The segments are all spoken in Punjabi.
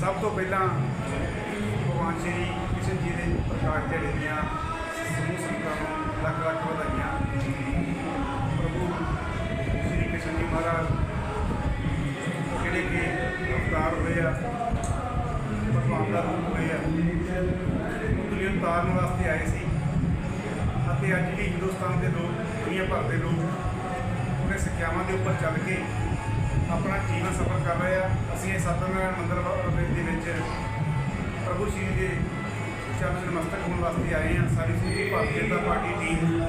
ਸਭ ਤੋਂ ਪਹਿਲਾਂ ਭਗਵਾਨ ਸ਼੍ਰੀ ਕ੍ਰਿਸ਼ਨ ਜੀ ਦੇ ਪ੍ਰਕਾਸ਼ ਦਿਹਾੜੇ ਦੀਆਂ ਸਮੂਹ ਸੰਗਤਾਂ ਨੂੰ ਲੱਖ ਲੱਖ ਵਧਾਈਆਂ। ਪ੍ਰਭੂ ਸ਼੍ਰੀ ਕ੍ਰਿਸ਼ਨ ਜੀ ਮਹਾਰਾਜ ਜਿਹੜੇ ਕਿ ਅਵਤਾਰ ਹੋਏ ਆ, ਭਗਵਾਨ ਦਾ ਰੂਪ ਹੋਏ ਆ ਉਹ ਦੁਨੀਆ ਨੂੰ ਤਾਰਨ ਵਾਸਤੇ ਆਏ ਸੀ। ਅਤੇ ਅੱਜ ਵੀ ਹਿੰਦੁਸਤਾਨ ਦੇ ਲੋਕ, ਦੁਨੀਆ ਭਰ ਦੇ ਲੋਕ ਉਹਨੇ ਸਿੱਖਿਆਵਾਂ ਦੇ ਉੱਪਰ ਚੱਲ ਕੇ ਆਪਣਾ ਜੀਵਨ ਸਫਰ ਕਰ ਰਹੇ ਅਸੀਂ ਇਹ ਸਤਨਾਰਾਇਣ ਮੰਦਰ ਦੇ ਵਿੱਚ ਪ੍ਰਭੂ ਸ਼੍ਰੀ ਦੇ ਚਰਨ ਨਮਸਤਕ ਹੋਣ ਵਾਸਤੇ ਆਏ ਹਾਂ। ਸਾਡੀ ਸਮੂਹ ਭਾਰਤੀ ਜਨਤਾ ਪਾਰਟੀ ਟੀਮ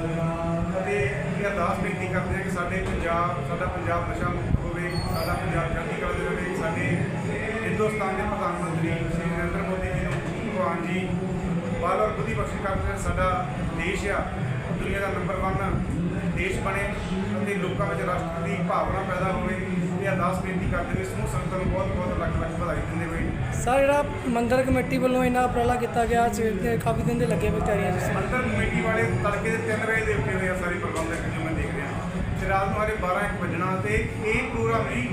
ਅਤੇ ਇਹ ਅਰਦਾਸ ਬੇਨਤੀ ਕਰਦੇ ਹਾਂ ਕਿ ਸਾਡੇ ਪੰਜਾਬ ਸਾਡਾ ਪੰਜਾਬ ਨਸ਼ਾ ਮੁਕਤ ਹੋਵੇ, ਸਾਡਾ ਪੰਜਾਬ ਚੜ੍ਹਦੀ ਕਲਾ ਦੇ ਸਾਡੇ ਹਿੰਦੁਸਤਾਨ ਦੇ ਪ੍ਰਧਾਨ ਮੰਤਰੀ ਸ਼੍ਰੀ ਨਰਿੰਦਰ ਮੋਦੀ ਜੀ ਨੂੰ ਭਗਵਾਨ ਜੀ ਬਲ ਔਰ ਬੁੱਧੀ ਬਖਸ਼ ਕਰਦੇ ਸਾਡਾ ਦੇਸ਼ ਆ, ਦੁਨੀਆ ਦਾ ਨੰਬਰ 1 ਦੇਸ਼ ਬਣੇ ਅਤੇ ਲੋਕਾਂ ਵਿੱਚ ਰਾਸ਼ਟਰ ਦੀ ਭਾਵਨਾ ਪੈਦਾ ਹੋਵੇ। ਅਰਦਾਸ ਬੇਨਤੀ ਕਰਦੇ ਹੋਏ ਸਮੂਹ ਸੰਗਤਾਂ ਨੂੰ ਬਹੁਤ ਬਹੁਤ ਲੱਖ ਲੱਖ ਵਧਾਈ ਦਿੰਦੇ ਹੋਏ। ਸਰ ਜਿਹੜਾ ਮੰਦਰ ਕਮੇਟੀ ਵੱਲੋਂ ਇੰਨਾ ਉਪਰਾਲਾ ਕੀਤਾ ਗਿਆ ਸਵੇਰ ਦੇ ਕਾਫੀ ਦਿਨ ਦੇ ਲੱਗੇ ਹੋਏ ਤਿਆਰੀਆਂ ਜਿਸ ਮੰਦਰ ਕਮੇਟੀ ਵਾਲੇ ਤੜਕੇ ਦੇ 3 ਵਜੇ ਦੇ ਉੱਠੇ ਹੋਏ ਆ ਸਾਰੇ ਪ੍ਰਬੰਧਕ ਜੋ ਮੈਂ ਦੇਖ ਰਿਹਾ। ਤੇ ਰਾਤ ਨੂੰ ਹਾਲੇ 12 1 ਵਜਣਾ ਤੇ ਇਹ ਪ੍ਰੋਗਰਾਮ ਨਹੀਂ।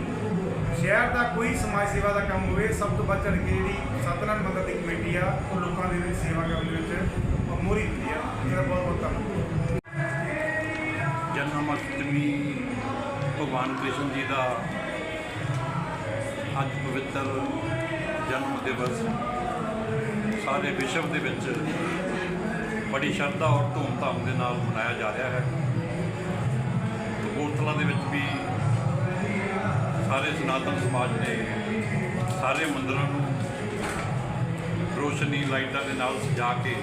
ਸ਼ਹਿਰ ਦਾ ਕੋਈ ਸਮਾਜ ਸੇਵਾ ਦਾ ਕੰਮ ਹੋਵੇ ਸਭ ਤੋਂ ਵੱਧ ਚੜ ਕੇ ਜਿਹੜੀ ਸਤਨਾਮ ਮੰਦਰ ਦੀ ਕਮੇਟੀ ਆ ਉਹ ਲੋਕਾਂ ਦੇ ਵਿੱਚ ਸੇਵਾ ਕਰਨ ਦੇ ਵਿੱਚ ਮੋਰੀ ਹੁੰਦੀ ਆ। ਇਹਦਾ ਬਹੁਤ ਬਹੁਤ ਧੰਨਵਾਦ। ਜਨਮ ਅਸ਼ਟਮੀ ਭਗਵਾਨ ਕ੍ਰਿਸ਼ਨ ਜੀ ਦਾ ਅੱਜ ਪਵਿੱਤਰ ਜਨਮ ਦਿਵਸ ਸਾਰੇ ਵਿਸ਼ਵ ਦੇ ਵਿੱਚ ਬੜੀ ਸ਼ਰਧਾ ਔਰ ਧੂਮਧਾਮ ਦੇ ਨਾਲ ਮਨਾਇਆ ਜਾ ਰਿਹਾ ਹੈ। ਕਪੂਰਥਲਾ ਦੇ ਵਿੱਚ ਵੀ ਸਾਰੇ ਸਨਾਤਨ ਸਮਾਜ ਨੇ ਸਾਰੇ ਮੰਦਰਾਂ ਨੂੰ ਰੋਸ਼ਨੀ ਲਾਈਟਾਂ ਦੇ ਨਾਲ ਸਜਾ ਕੇ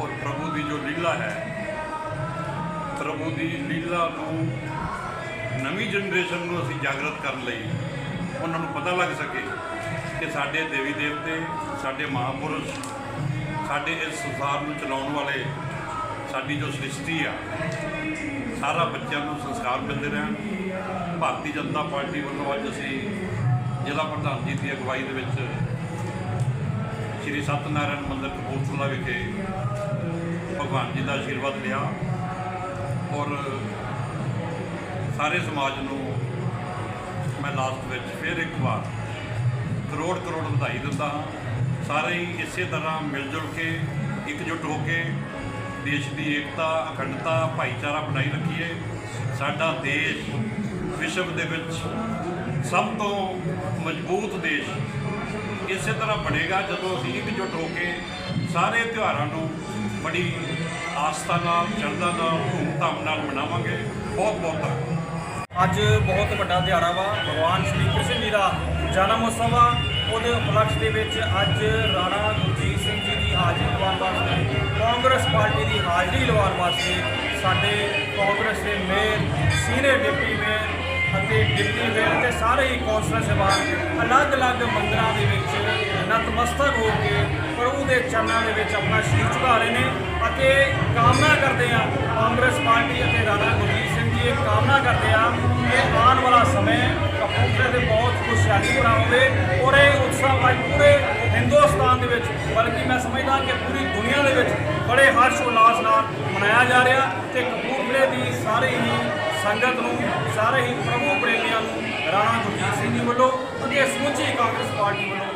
ਔਰ ਪ੍ਰਭੂ ਦੀ ਜੋ ਲੀਲਾ ਹੈ, ਪ੍ਰਭੂ ਦੀ ਲੀਲਾ ਨੂੰ ਨਵੀਂ ਜਨਰੇਸ਼ਨ ਨੂੰ ਅਸੀਂ ਜਾਗਰਤ ਕਰਨ ਲਈ ਉਹਨਾਂ ਨੂੰ ਪਤਾ ਲੱਗ ਸਕੇ ਕਿ ਸਾਡੇ ਦੇਵੀ ਦੇਵਤੇ, ਸਾਡੇ ਮਹਾਪੁਰਸ਼, ਸਾਡੇ ਇਸ ਸੰਸਾਰ ਨੂੰ ਚਲਾਉਣ ਵਾਲੇ ਸਾਡੀ ਜੋ ਸ੍ਰਿਸ਼ਟੀ ਆ, ਸਾਰਾ ਬੱਚਿਆਂ ਨੂੰ ਸੰਸਕਾਰ ਮਿਲਦੇ ਰਹਿਣ। ਭਾਰਤੀ ਜਨਤਾ ਪਾਰਟੀ ਵੱਲੋਂ ਅੱਜ ਅਸੀਂ ਜ਼ਿਲ੍ਹਾ ਪ੍ਰਧਾਨ ਜੀ ਦੀ ਅਗਵਾਈ ਦੇ ਵਿੱਚ ਸ਼੍ਰੀ ਸਤਨਾਰਾਇਣ ਮੰਦਿਰ ਕਪੂਰਥਲਾ ਵਿਖੇ ਭਗਵਾਨ ਜੀ ਦਾ ਆਸ਼ੀਰਵਾਦ ਲਿਆ ਔਰ ਸਾਰੇ ਸਮਾਜ ਨੂੰ ਮੈਂ ਲਾਸਟ ਵਿੱਚ ਫਿਰ ਇੱਕ ਵਾਰ ਕਰੋੜ ਕਰੋੜ ਵਧਾਈ ਦਿੰਦਾ ਹਾਂ। ਸਾਰੇ ਹੀ ਇਸੇ ਤਰ੍ਹਾਂ ਮਿਲ ਜੁਲ ਕੇ ਇਕਜੁੱਟ ਹੋ ਕੇ ਦੇਸ਼ ਦੀ ਏਕਤਾ, ਅਖੰਡਤਾ, ਭਾਈਚਾਰਾ ਬਣਾਈ ਰੱਖੀਏ। ਸਾਡਾ ਦੇਸ਼ ਵਿਸ਼ਵ ਦੇ ਵਿੱਚ ਸਭ ਤੋਂ ਮਜ਼ਬੂਤ ਦੇਸ਼ ਇਸੇ ਤਰ੍ਹਾਂ ਬਣੇਗਾ ਜਦੋਂ ਅਸੀਂ ਇਕਜੁੱਟ ਹੋ ਕੇ ਸਾਰੇ ਤਿਉਹਾਰਾਂ ਨੂੰ ਬੜੀ ਆਸਥਾ ਨਾਲ ਸ਼ਰਧਾ ਨਾਲ, ਧੂਮਧਾਮ ਨਾਲ ਮਨਾਵਾਂਗੇ। ਬਹੁਤ ਬਹੁਤ ਧੰਨਵਾਦ। ਅੱਜ ਬਹੁਤ ਵੱਡਾ ਦਿਹਾੜਾ ਵਾ। ਭਗਵਾਨ ਸ਼੍ਰੀ ਕ੍ਰਿਸ਼ਨ ਜੀ ਦਾ ਜਨਮ ਉਤਸਵ ਆ। ਉਹਦੇ ਉਪਲਕਸ਼ ਦੇ ਵਿੱਚ ਅੱਜ ਰਾਣਾ ਗੁਰਜੀਤ ਸਿੰਘ ਜੀ ਦੀ ਹਾਜ਼ਰੀ ਲਵਾਉਣ ਵਾਸਤੇ, ਕਾਂਗਰਸ ਪਾਰਟੀ ਦੀ ਹਾਜ਼ਰੀ ਲਵਾਉਣ ਵਾਸਤੇ ਸਾਡੇ ਕਾਂਗਰਸ ਦੇ ਮੇਅਰ, ਸੀਨੀਅਰ ਡਿਪਟੀ ਮੇਅਰ ਅਤੇ ਡਿਪਟੀ ਮੇਅਰ ਤੇ ਸਾਰੇ ਹੀ ਕੌਂਸਲਰ ਸਾਹਿਬਾਨ ਅਲੱਗ-ਅਲੱਗ ਮੰਦਰਾਂ ਦੇ ਵਿੱਚ ਨਤਮਸਤਕ ਹੋ ਕੇ ਪ੍ਰਭੂ ਦੇ ਚਰਨਾਂ ਦੇ ਵਿੱਚ ਆਪਣਾ ਸ਼ੀਸ਼ ਝੁਕਾ ਰਹੇ ਨੇ ਅਤੇ ਕਾਮਨਾ ਕਰਦੇ ਆ ਕਾਂਗਰਸ ਪਾਰਟੀ ਅਤੇ ਰਾਣਾ ਗੁਰਜੀਤ ਇਹ ਕਾਮਨਾ ਕਰਦੇ ਆ ਕਿ ਆਉਣ ਵਾਲਾ ਸਮੇਂ ਕਪੂਰਥਲੇ ਦੇ ਬਹੁਤ ਖੁਸ਼ਹਾਲੀ ਭਰਾ ਹੋਵੇ ਔਰ ਇਹ ਉਤਸਵ ਅੱਜ ਪੂਰੇ ਹਿੰਦੁਸਤਾਨ ਦੇ ਵਿੱਚ, ਬਲਕਿ ਮੈਂ ਸਮਝਦਾ ਕਿ ਪੂਰੀ ਦੁਨੀਆ ਦੇ ਵਿੱਚ ਬੜੇ ਹਰਸ਼ ਉਲਾਸ ਨਾਲ ਮਨਾਇਆ ਜਾ ਰਿਹਾ ਤੇ ਕਪੂਰਥਲੇ ਦੀ ਸਾਰੇ ਹੀ ਸੰਗਤ ਨੂੰ, ਸਾਰੇ ਹੀ ਪ੍ਰਭੂ ਪ੍ਰੇਮੀਆਂ ਨੂੰ ਰਾਣਾ ਗੁਰਜੀਤ ਸਿੰਘ ਜੀ ਵੱਲੋਂ ਅਤੇ ਸਮੁੱਚੀ ਕਾਂਗਰਸ ਪਾਰਟੀ ਵੱਲੋਂ